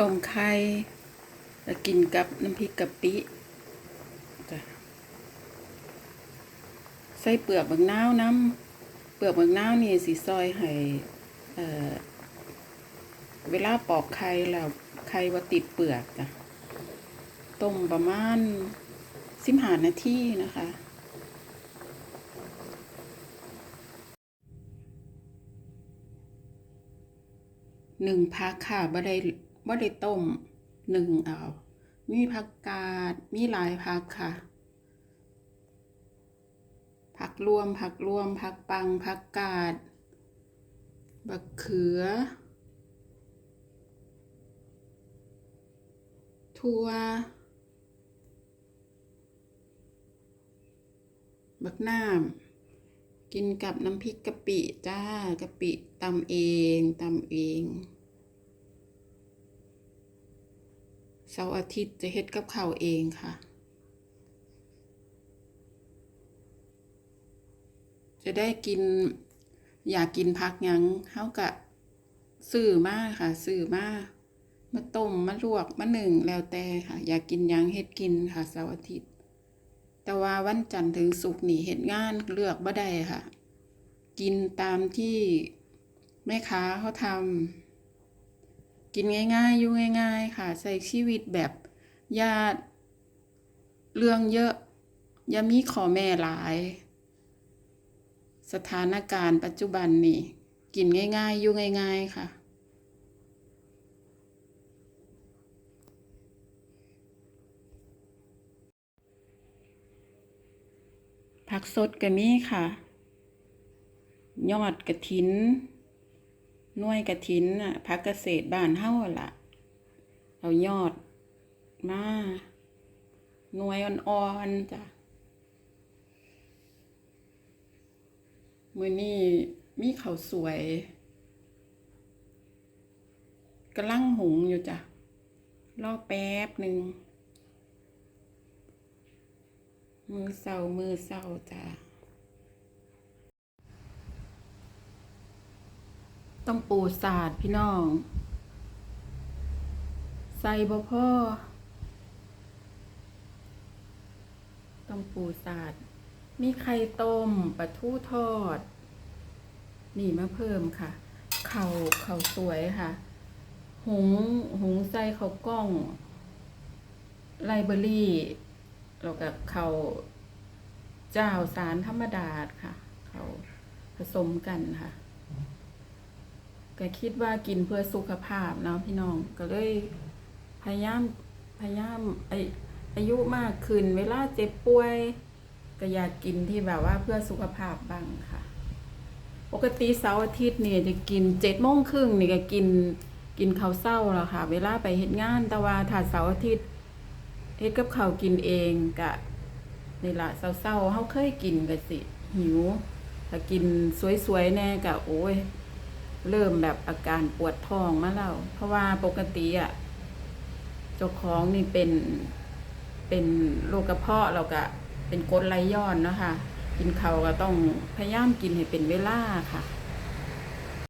ต้มไข่แล้วกินกับน้ำพริกกะปิจ้ะใส่เปลือกบางนาวน้ำเปลือกบางนาวนี่สีซอยให้เอ่อเวลาปอกไข่แล้วไข่ว่าติดเปลือกจ้ะต้มประมาณสิบหานาทีนะคะ หนึ่งพักค่ะบ่ได้ บ่ได้ต้มหนึ่งเอา มีผักกาด มีหลายผักค่ะ ผักรวมผักรวม ผักปัง ผักกาดบักเขือ ทั่ว บักน้ำกินกับน้ำพริกกะปิจ้ากะปิตำเองตำเอง เสาร์อาทิตย์จะเฮ็ดกับข้าวเองค่ะ จะได้กินอยากกินพักยังเฮากะซื้อมาค่ะซื้อมามาต้มมาลวกมาหนึ่งแล้วแต่ค่ะ อยากกินยังเฮ็ดกินค่ะเสาร์อาทิตย์ แต่ว่าวันจันทร์ถึงศุกร์นี่เฮ็ดงานเลือกบ่ได้ค่ะ กินตามที่แม่ค้าเขาทำ กินง่ายๆ อยู่ง่าย ๆ ค่ะ ใส่ชีวิตแบบอย่าเรื่องเยอะยามีขอแม่หลาย สถานการณ์ปัจจุบันนี่ กินง่ายๆ อยู่ง่าย ๆ ค่ะ ผักสดก็มีค่ะ ยอดกระถิน น่วยกระถินน่ะพักเกษตรบ้านเฮ้าล่ะ เอายอดมาหน่วยอ่อนๆจ้ะมือนี้มีข้าวสวยกำลังหุงอยู่จ้ะ รอแป๊บหนึ่ง มือเศร้ามือเศร้าจ้ะ ต้องปูสาดพี่น้อง ใส่บ่พ่อต้องปูสาดมีไข่ต้มปลาทูทอด นี่มาเพิ่มค่ะเข่าเข่าสวยค่ะ หุงหุงใส่ข้ากล้อง ไลเบอรี่แล้วก็เขาเจ้าสารธรรมดาค่ะ เขาผสมกันค่ะ ก็คิดว่ากินเพื่อสุขภาพเนาะพี่น้องก็เลยพยายามพยายามไออายุมากขึ้น เวลาเจ็บป่วย ก็อยากกินที่แบบว่าเพื่อสุขภาพบ้างค่ะ ปกติเสาร์อาทิตย์เนี่ยจะกินเจ็ดโมงครึ่งนี่ก็กินกินข้าวเศร้าแล้วค่ะ เวลาไปเฮ็ดงานแต่ว่าถ้าเสาร์อาทิตย์เฮ็ดกับข้าวกินเองกะนี่ละเศร้าๆเฮาเคยกินก็สิหิวถ้ากินสวยๆแน่กะโอ้ย เริ่มแบบอาการปวดท้องมาแล้วเพราะว่าปกติอะเจ้าของนี่เป็นเป็นโรคกระเพาะเราก็เป็นกรดไหลย้อนเนาะค่ะกินเขาก็ต้องพยายามกินให้เป็นเวลาค่ะ